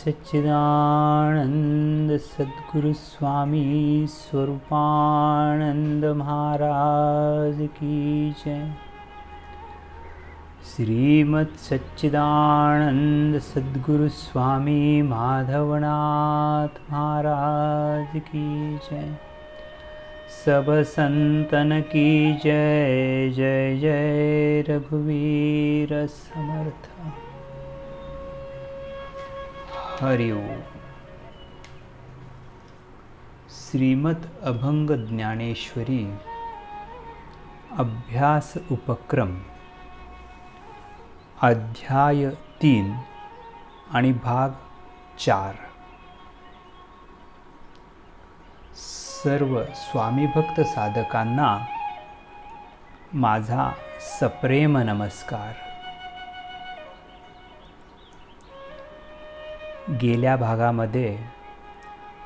श्रीमत्सच्चिदानंद सद्गुरु स्वामी स्वरूपानंद महाराज की जय। श्रीमत्सच्चिदानंद सद्गुरु स्वामी माधवनाथ महाराज की जय। सब संतन की जय जय जय रघुवीर समर्थ हरि ओम श्रीमद अभंग ज्ञानेश्वरी अभ्यास उपक्रम अध्याय तीन आणि भाग चार। सर्व स्वामीभक्त साधकांना माझा सप्रेम नमस्कार। गेल्या भागामध्ये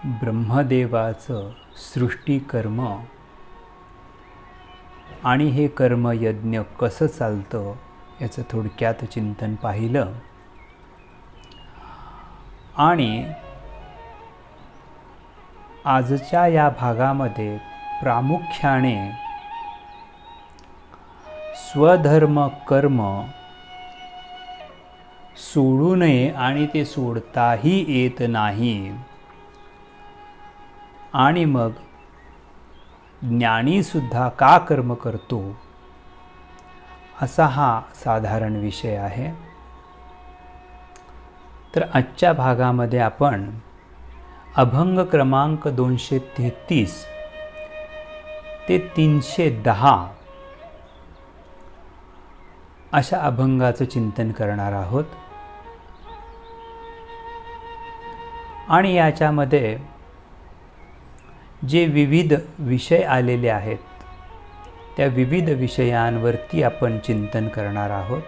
ब्रह्मदेवाचं सृष्टीकर्म आणि हे कर्मयज्ञ कसं चालतं याचं थोडक्यात चिंतन पाहिलं. आणि आजच्या या भागामध्ये प्रामुख्याने स्वधर्म कर्म सोडू नये आणि ते सोडताही येत नाही. आणि मग ज्ञानीसुद्धा का कर्म करतो? असा हा साधारण विषय आहे. तर आजच्या भागामध्ये आपण अभंग क्रमांक दोनशे तेहतीस ते तीनशे दहा अशा अभंगाचं चिंतन करणार आहोत. आणि याच्यामध्ये जे विविध विषय आलेले आहेत त्या विविध विषयांवरती आपण चिंतन करणार आहोत.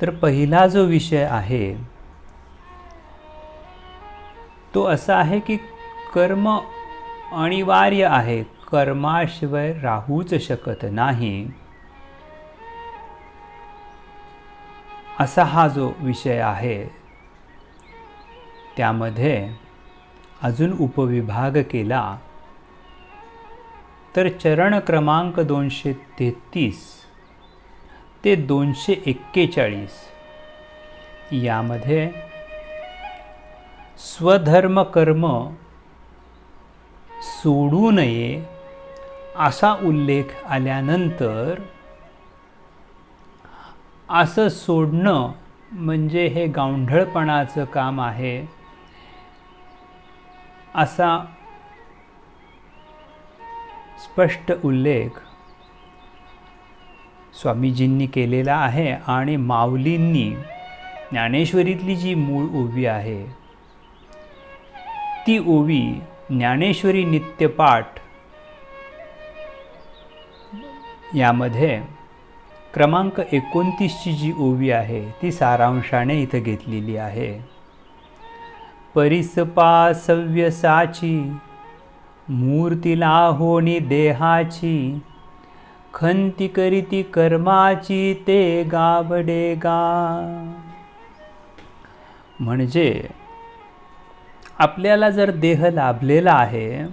तर पहिला जो विषय आहे तो असा आहे की कर्म अनिवार्य आहे. कर्माशिवाय राहूच शकत नाही. असा हा जो विषय आहे त्यामध्ये अजून उपविभाग केला. तर चरण क्रमांक दोनशे तेहतीस ते दोनशे एक्केचाळीस यामध्ये स्वधर्म कर्म सोडू नये असा उल्लेख आल्यानंतर असं सोडणं म्हणजे हे गावंढळपणाचं काम आहे. असा स्पष्ट उल्लेख स्वामीजींनी केलेला आहे आणि माऊलींनी ज्ञानेश्वरीतली जी मूळ ओवी आहे ती ओवी ज्ञानेश्वरी नित्यपाठ यामध्ये क्रमांक एकोणतीसची जी ओवी आहे ती सारांशाने इथं घेतलेली आहे. परिसपा सव्यसाची मूर्तीला होणी देहाची खंती करीती कर्माची ते गाबडे गा. म्हणजे आपल्याला जर देह लाभलेला आहे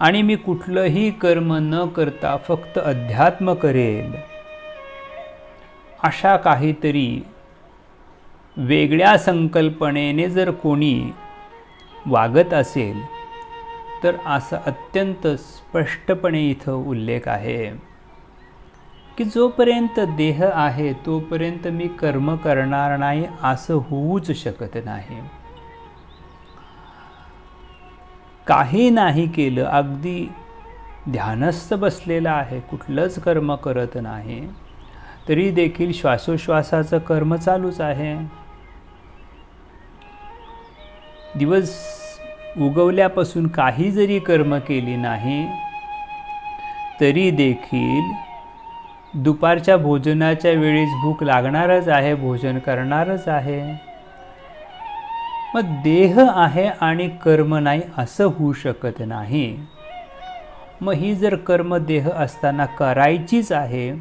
आणि मी कुठलंही कर्म न करता फक्त अध्यात्म करेल अशा काहीतरी वेगळ्या संकल्पनेने जर कोणी वागत असेल तर असं अत्यंत स्पष्टपणे इथं उल्लेख आहे की जोपर्यंत देह आहे तोपर्यंत मी कर्म करणार नाही असं होऊच शकत नाही. काही नाही केलं अगदी ध्यानस्थ बसलेलं आहे कुठलंच कर्म करत नाही तरी देखील श्वासोश्वासाचं कर्म चालूच आहे. दिवस उगवल्यापासून काही जरी कर्म केली नाही तरी देखील दुपारच्या भोजनाच्या वेळेस भूक लागणारच आहे भोजन करणारच आहे. मग देह आहे आणि कर्म नाही असं होऊ शकत नाही. मग ही जर कर्म देह असताना करायचीच आहे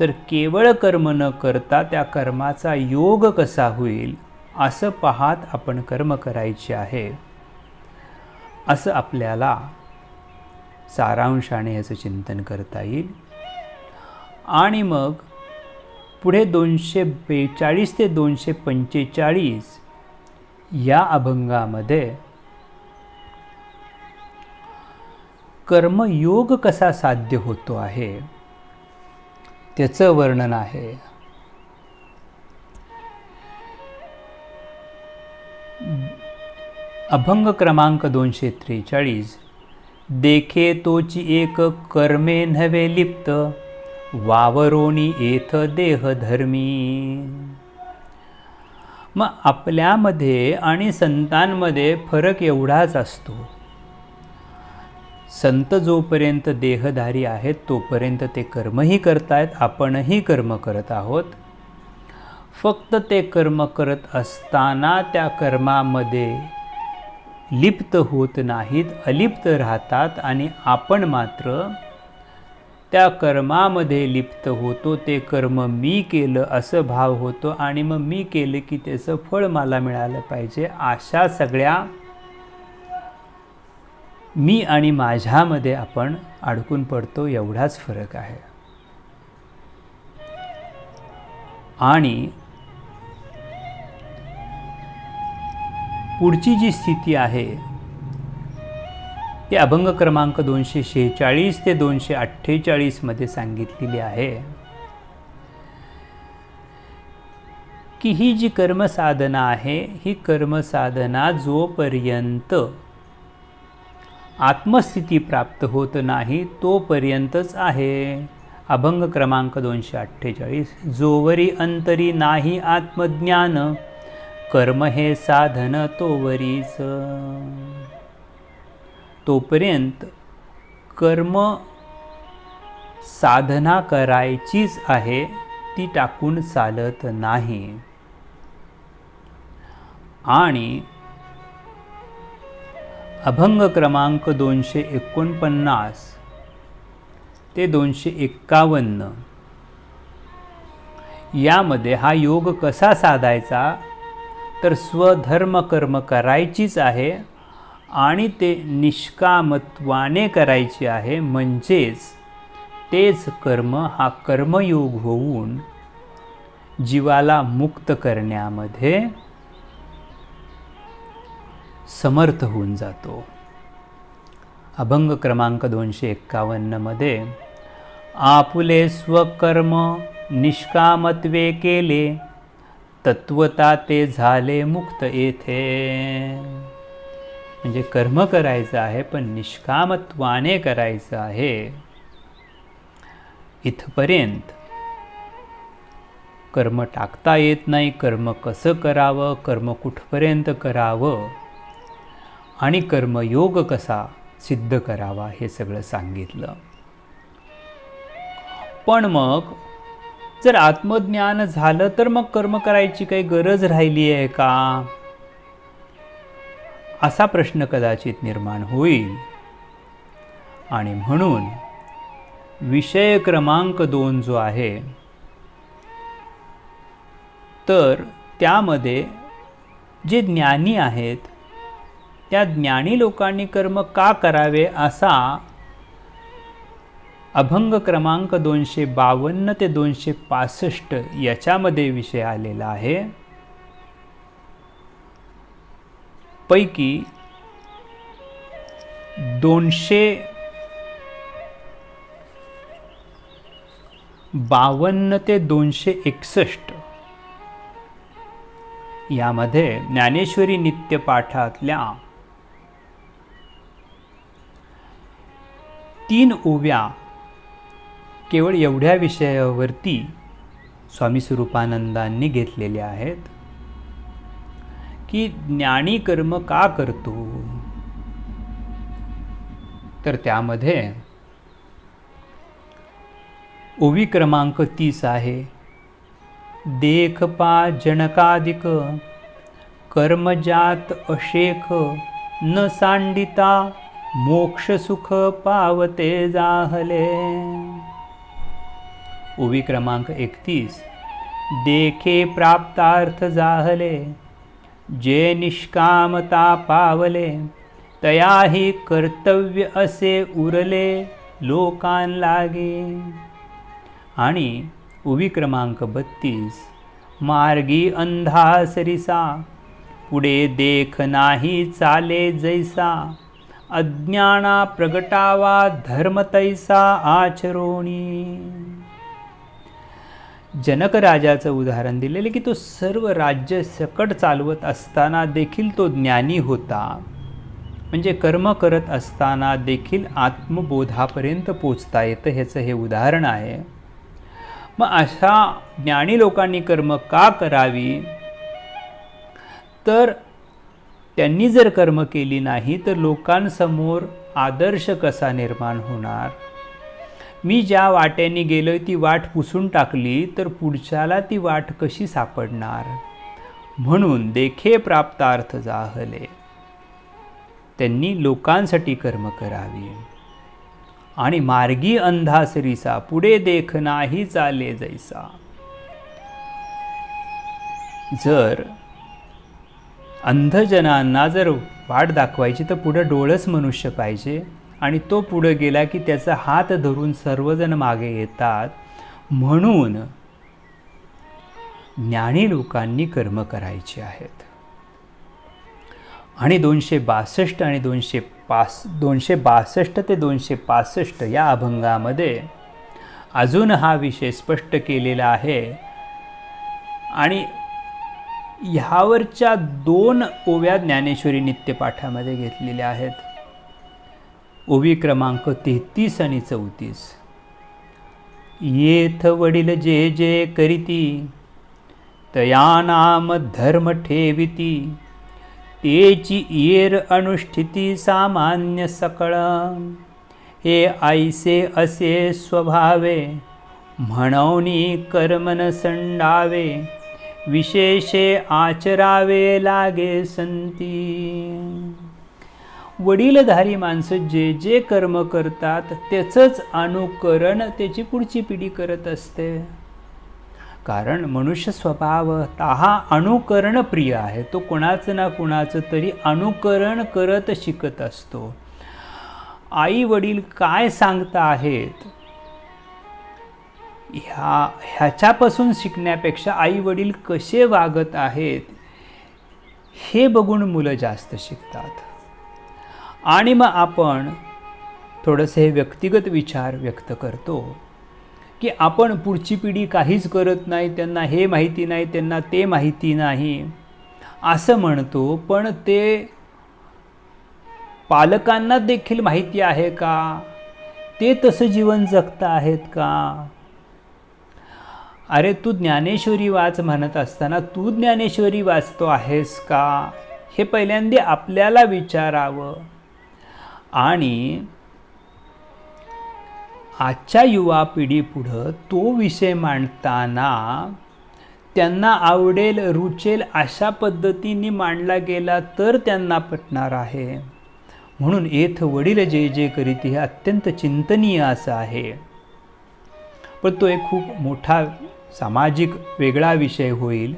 तर केवळ कर्म न करता त्या कर्माचा योग कसा होईल? असं पाहत आपण कर्म करायचे आहे. असं आपल्याला सारांशाने याचं चिंतन करता येईल. आणि मग पुढे दोनशे बेचाळीस ते दोनशे पंचेचाळीस या अभंगामध्ये कर्मयोग कसा साध्य होतो आहे त्याचं वर्णन आहे. अभंग क्रमांक दोनशे त्रेचाळीस. देखे तोची एक कर्मे नव्हे लिप्त वावरोनी येथ देहधर्मी. मग आपल्यामध्ये आणि संतांमध्ये फरक एवढाच असतो. संत जोपर्यंत देहधारी आहेत तोपर्यंत ते कर्मही करतायत आपणही कर्म करत आहोत. फक्त ते कर्म करत असताना त्या कर्मामध्ये लिप्त होत नाहीत अलिप्त राहतात आणि आपण मात्र त्या कर्मामध्ये लिप्त होतो ते कर्म मी केलं असं भाव होतो आणि मग मी केलं की त्याचं फळ मला मिळालं पाहिजे अशा सगळ्या मी आणि माझ्यामध्ये आपण अडकून पडतो एवढाच फरक आहे. आणि पुढची जी स्थिती आहे ती अभंग क्रमांक दोनशे शेहेचाळीस ते दोनशे अठ्ठेचाळीसमध्ये सांगितलेली आहे की ही जी कर्मसाधना आहे ही कर्मसाधना जोपर्यंत आत्मस्थिती प्राप्त होत नाही तोपर्यंतच आहे. अभंग क्रमांक दोनशे अठ्ठेचाळीस जोवरी अंतरी नाही आत्मज्ञान. कर्म हे साधन तोवरीच. तोपर्यंत कर्म साधना करायचीच आहे ती टाकून चालत नाही. आणि अभंग क्रमांक दोनशे एकोणपन्नास ते दोनशे एक्कावन्न यामध्ये हा योग कसा साधायचा? तर स्वधर्म कर्म करायचीच आहे आणि ते निष्कामत्वाने करायचे आहे म्हणजेच तेच कर्म हा कर्मयोग होऊन जीवाला मुक्त करण्यामध्ये समर्थ होऊन जातो. अभंग क्रमांक दोनशे एक्कावन्नमध्ये आपुले स्वकर्म निष्कामत्वे केले तत्वता ते झाले मुक्त येथे. म्हणजे कर्म करायचं आहे पण निष्कामत्वाने करायचं आहे. इथपर्यंत कर्म टाकता येत नाही कर्म कसं करावं कर्म कुठपर्यंत करावं आणि कर्मयोग कसा सिद्ध करावा हे सगळं सांगितलं. पण मग जर आत्मज्ञान झालं तर मग कर्म करायची काही गरज राहिली आहे का? असा प्रश्न कदाचित निर्माण होईल. आणि म्हणून विषय क्रमांक दोन जो आहे तर त्यामध्ये जे ज्ञानी आहेत त्या ज्ञानी लोकांनी कर्म का करावे असा अभंग क्रमांक दोनशे बावन्न ते दोनशे पासष्ट याच्यामध्ये विषय आलेला आहे. पैकी दोनशे बावन्न ते दोनशे एकसष्ट यामध्ये ज्ञानेश्वरी नित्यपाठातल्या तीन ओव्या केवळ एवढ्या विषयावरती स्वामी स्वरूपानंदांनी घेतलेल्या आहेत की ज्ञानी कर्म का करतो? तर त्यामध्ये ओवी क्रमांक तीस आहे. देखपा जनकादिक कर्मजात अशेख न सांडिता मोक्ष सुख पावते जाहले. ओवी क्रमांक एकतीस. देखे प्राप्तार्थ जाहले जे निष्कामता पावले तयाही कर्तव्य असे उरले लोकां लागे. आणि उवी क्रमांक बत्तीस मार्गी अंधा सरिसा पुढे देख नाही चाले जैसा अज्ञाना प्रगटावा धर्म तैसा आचरोणी. जनक राजाचं उदाहरण दिलेलं की तो सर्व राज्य सकट चालवत असताना देखील तो ज्ञानी होता. म्हणजे कर्म करत असताना देखील आत्मबोधापर्यंत पोचता येतं ह्याचं हे उदाहरण आहे. मग अशा ज्ञानी लोकांनी कर्म का करावी? तर त्यांनी जर कर्म केली नाही तर लोकांसमोर आदर्श कसा निर्माण होणार? मी ज्या वाट्याने गेलो ती वाट पुसून टाकली तर पुढच्याला ती वाट कशी सापडणार? म्हणून देखे प्राप्तार्थ जाहले. त्यांनी लोकांसाठी कर्म करावी. आणि मार्गी अंधासरीसा पुढे देख नाही चाले जैसा. जर अंधजनांना जर वाट दाखवायची तर पुढं डोळस मनुष्य पाहिजे. आणि तो पुढं गेला की त्याचा हात धरून सर्वजण मागे येतात. म्हणून ज्ञानी लोकांनी कर्म करायचे आहेत. आणि दोनशे बासष्ट आणि दोनशे पास दोनशे बासष्ट ते दोनशे पासष्ट या अभंगामध्ये अजून हा विषय स्पष्ट केलेला आहे. आणि ह्यावरच्या दोन ओव्या ज्ञानेश्वरी नित्यपाठामध्ये घेतलेल्या आहेत. ओवी क्रमांक तेहतीस आणि चौतीस. येथ वडील जे जे करीती तया नाम धर्म ठेविती. तेची येर अनुष्ठिती सामान्य सकळ. हे आईसे असे स्वभावे म्हणवनी कर्मन संडावे. विशेषे आचरावे लागे संती. वडीलधारी माणसं जे जे कर्म करतात त्याचंच अनुकरण त्याची पुढची पिढी करत असते. कारण मनुष्य स्वभाव हा अनुकरण प्रिय आहे. तो कोणाचं ना कुणाचं तरी अनुकरण करत शिकत असतो. आई वडील काय सांगता आहेत? ह्या ह्याच्यापासून शिकण्यापेक्षा आई वडील कसे वागत आहेत? हे बघून मुलं जास्त शिकतात. आणि मग आपण थोडंसं हे व्यक्तिगत विचार व्यक्त करतो की आपण पुढची पिढी काहीच करत नाही त्यांना हे माहिती नाही त्यांना ते माहिती नाही असं म्हणतो. पण ते पालकांना देखील माहिती आहे का? ते तसं जीवन जगता आहेत का? अरे तू ज्ञानेश्वरी वाच म्हणत असताना तू ज्ञानेश्वरी वाचतो आहेस का? हे पहिल्यांदा आपल्याला विचारावं. आणि आजच्या युवा पिढीपुढं तो विषय मांडताना त्यांना आवडेल रुचेल अशा पद्धतीने मांडला गेला तर त्यांना पटणार आहे. म्हणून येथ वडील जे जे करीत हे अत्यंत चिंतनीय असं आहे. पण तो एक खूप मोठा सामाजिक वेगळा विषय होईल.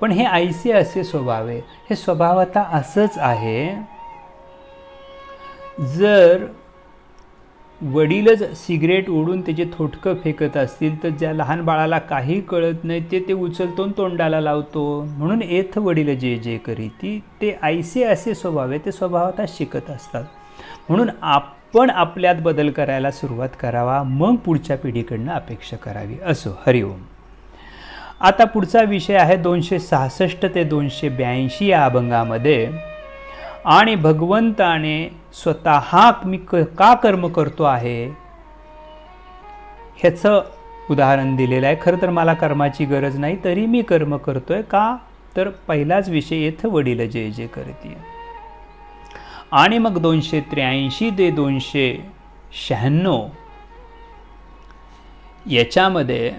पण हे आईसे असे स्वभाव आहे. हे स्वभावता असंच आहे. जर वडीलच सिगरेट ओढून त्याचे थोटकं फेकत असतील तर ज्या लहान बाळाला काही कळत नाही ते ते उचलतो तोंडाला लावतो. म्हणून एथ वडील जे जे करीती ते ऐसे असे स्वभाव आहे ते स्वभावतः शिकत असतात. म्हणून आपण आपल्यात बदल करायला सुरुवात करावा मग पुढच्या पिढीकडनं अपेक्षा करावी. असो हरिओम आता पुढचा विषय आहे दोनशे सहासष्ट ते दोनशे ब्याऐंशी या अभंगामध्ये. आणि भगवंताने स्वतः मी क का कर्म करतो आहे? ह्याचं उदाहरण दिलेलं आहे. खरं तर मला कर्माची गरज नाही तरी मी कर्म करतोय का? तर पहिलाच विषय येथं वडील जे जे करते आणि मग दोनशे त्र्याऐंशी ते दोनशे शहाण्णव याच्यामध्ये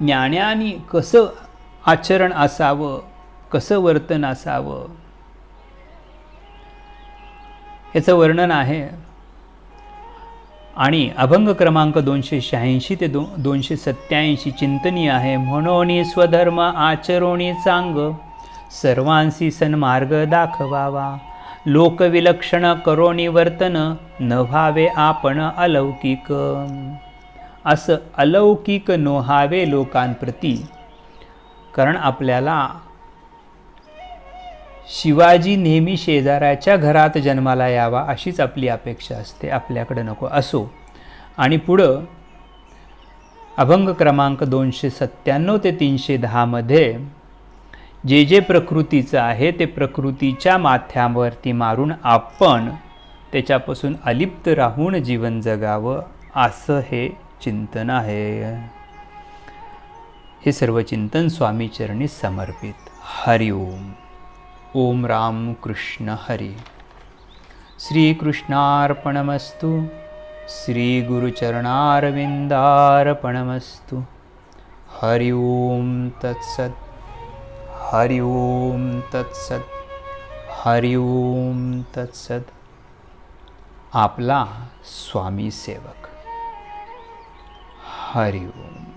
ज्ञानाने कसं आचरण असावं कसं वर्तन असावं? याचं वर्णन आहे. आणि अभंग क्रमांक दोनशे शहाऐंशी ते दो दोनशे सत्याऐंशी चिंतनीय आहे. म्हणून स्वधर्म आचरोणी चांग सर्वांशी सन्मार्ग दाखवावा. लोकविलक्षण करोणी वर्तन न व्हावे आपण अलौकिक. असं अलौकिक नोहावे लोकांप्रती. कारण आपल्याला शिवाजी नेहमी शेजाऱ्याच्या घरात जन्माला यावा अशीच आपली अपेक्षा असते आपल्याकडे नको असो. आणि पुढं अभंग क्रमांक दोनशे सत्त्याण्णव ते तीनशे दहामध्ये जे जे प्रकृतीचं आहे ते प्रकृतीच्या माथ्यावरती मारून आपण त्याच्यापासून अलिप्त राहून जीवन जगावं असं हे चिंतन आहे. हे सर्व चिंतन स्वामीचरणी समर्पित. हरिओम. ओम राम कृष्ण हरी। श्रीकृष्णार्पणमस्तु। श्रीगुरुचरणारविन्दार्पणमस्तु। हरि ओं तत्सत्। हरि ओं तत्सत्। हरि ओं तत्सत्। आपला स्वामी सेवक। हरि ओम